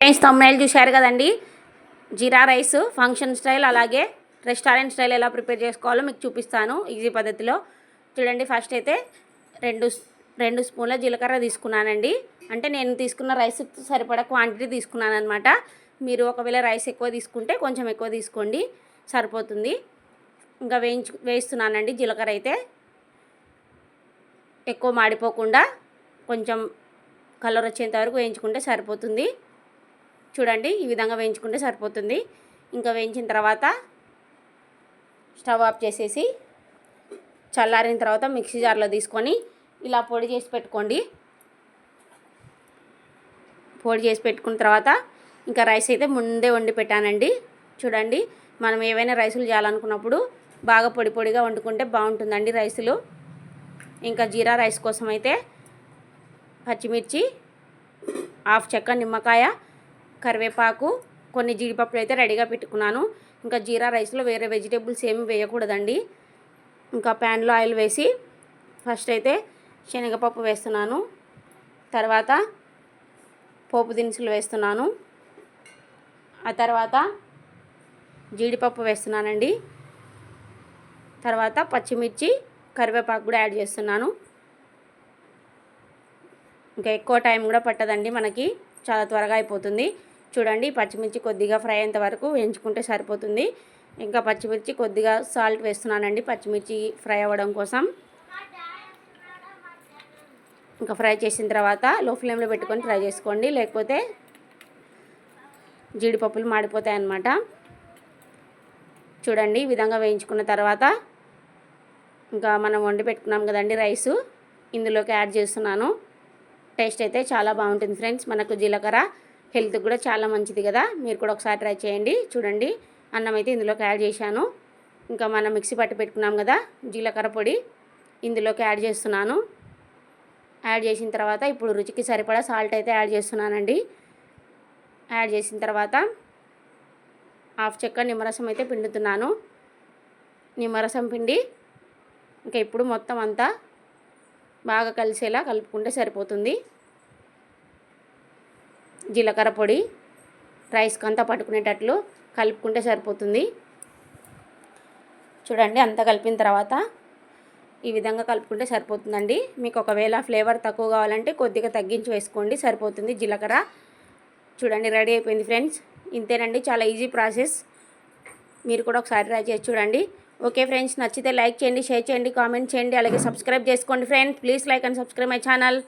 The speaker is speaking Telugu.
ఫ్రెండ్స్ తమ్ముళ్ళు చూశారు కదండి? జీరా రైస్ ఫంక్షన్ స్టైల్ అలాగే రెస్టారెంట్ స్టైల్ ఎలా ప్రిపేర్ చేసుకోవాలో మీకు చూపిస్తాను ఈజీ పద్ధతిలో. చూడండి ఫస్ట్ అయితే రెండు రెండు స్పూన్ల జీలకర్ర తీసుకున్నానండి. అంటే నేను తీసుకున్న రైస్ సరిపడా క్వాంటిటీ తీసుకున్నాను అనమాట మీరు ఒకవేళ రైస్ ఎక్కువ తీసుకుంటే కొంచెం ఎక్కువ తీసుకోండి సరిపోతుంది. ఇంకా వేయించు వేయిస్తున్నానండి జీలకర్ర అయితే. ఎక్కువ మాడిపోకుండా కొంచెం కలర్ వచ్చేంత వరకు వేయించుకుంటే సరిపోతుంది. చూడండి ఈ విధంగా వేయించుకుంటే సరిపోతుంది. ఇంకా వేయించిన తర్వాత స్టవ్ ఆఫ్ చేసేసి చల్లారిన తర్వాత మిక్సీ జార్లో తీసుకొని ఇలా పొడి చేసి పెట్టుకోండి. పొడి చేసి పెట్టుకున్న తర్వాత ఇంకా రైస్ అయితే ముందే వండి పెట్టానండి. చూడండి మనం ఏవైనా రైసులు చేయాలనుకున్నప్పుడు బాగా పొడి పొడిగా వండుకుంటే బాగుంటుందండి రైసులు. ఇంకా జీరా రైస్ కోసం అయితే పచ్చిమిర్చి హాఫ్ చెక్క నిమ్మకాయ కరివేపాకు కొన్ని జీడిపప్పులు అయితే రెడీగా పెట్టుకున్నాను. ఇంకా జీరా రైస్లో వేరే వెజిటేబుల్స్ ఏమి వేయకూడదండి. ఇంకా ప్యాన్లో ఆయిల్ వేసి ఫస్ట్ అయితే శనగపప్పు వేస్తున్నాను. తర్వాత పోపు దినుసులు వేస్తున్నాను. ఆ తర్వాత జీడిపప్పు వేస్తున్నానండి. తర్వాత పచ్చిమిర్చి కరివేపాకు కూడా యాడ్ చేస్తున్నాను. ఇంకా ఎక్కువ టైం కూడా పట్టదండి మనకి. చాలా త్వరగా అయిపోతుంది. చూడండి పచ్చిమిర్చి కొద్దిగా ఫ్రై అయ్యేంత వరకు వేయించుకుంటే సరిపోతుంది. ఇంకా పచ్చిమిర్చి కొద్దిగా సాల్ట్ వేస్తున్నానండి పచ్చిమిర్చి ఫ్రై అవ్వడం కోసం. ఇంకా ఫ్రై చేసిన తర్వాత లో ఫ్లేమ్లో పెట్టుకొని ఫ్రై చేసుకోండి. లేకపోతే జీడిపప్పులు మాడిపోతాయి అన్నమాట చూడండి ఈ విధంగా వేయించుకున్న తర్వాత ఇంకా మనం వండి పెట్టుకున్నాం కదండి రైసు. ఇందులోకి యాడ్ చేస్తున్నాను. టేస్ట్ అయితే చాలా బాగుంటుంది ఫ్రెండ్స్. మనకు జీలకర్ర హెల్త్కి కూడా చాలా మంచిది కదా. మీరు కూడా ఒకసారి ట్రై చేయండి. చూడండి. అన్నం అయితే ఇందులోకి యాడ్ చేశాను. ఇంకా మనం మిక్సీ పట్టి పెట్టుకున్నాం కదా జీలకర్ర పొడి ఇందులోకి యాడ్ చేస్తున్నాను. యాడ్ చేసిన తర్వాత ఇప్పుడు రుచికి సరిపడా సాల్ట్ అయితే యాడ్ చేస్తున్నానండి. యాడ్ చేసిన తర్వాత హాఫ్ చెక్క నిమ్మరసం అయితే పిండుతున్నాను. నిమ్మరసం పిండి ఇంకా ఇప్పుడు మొత్తం అంతా బాగా కలిసేలా కలుపుకుంటే సరిపోతుంది. జీలకర్ర పొడి రైస్కి అంతా పట్టుకునేటట్లు కలుపుకుంటే సరిపోతుంది. చూడండి అంతా కలిపిన తర్వాత ఈ విధంగా కలుపుకుంటే సరిపోతుందండి. మీకు ఒకవేళ ఫ్లేవర్ తక్కువ కావాలంటే కొద్దిగా తగ్గించి వేసుకోండి సరిపోతుంది జీలకర్ర. చూడండి రెడీ అయిపోయింది ఫ్రెండ్స్. ఇంతేనండి చాలా ఈజీ ప్రాసెస్. మీరు కూడా ఒకసారి ట్రై చేసి చూడండి. ఓకే ఫ్రెండ్స్ నచ్చితే లైక్ చేయండి షేర్ చేయండి కామెంట్ చేయండి అలాగే సబ్స్క్రైబ్ చేసుకోండి. Friends please like and subscribe my channel.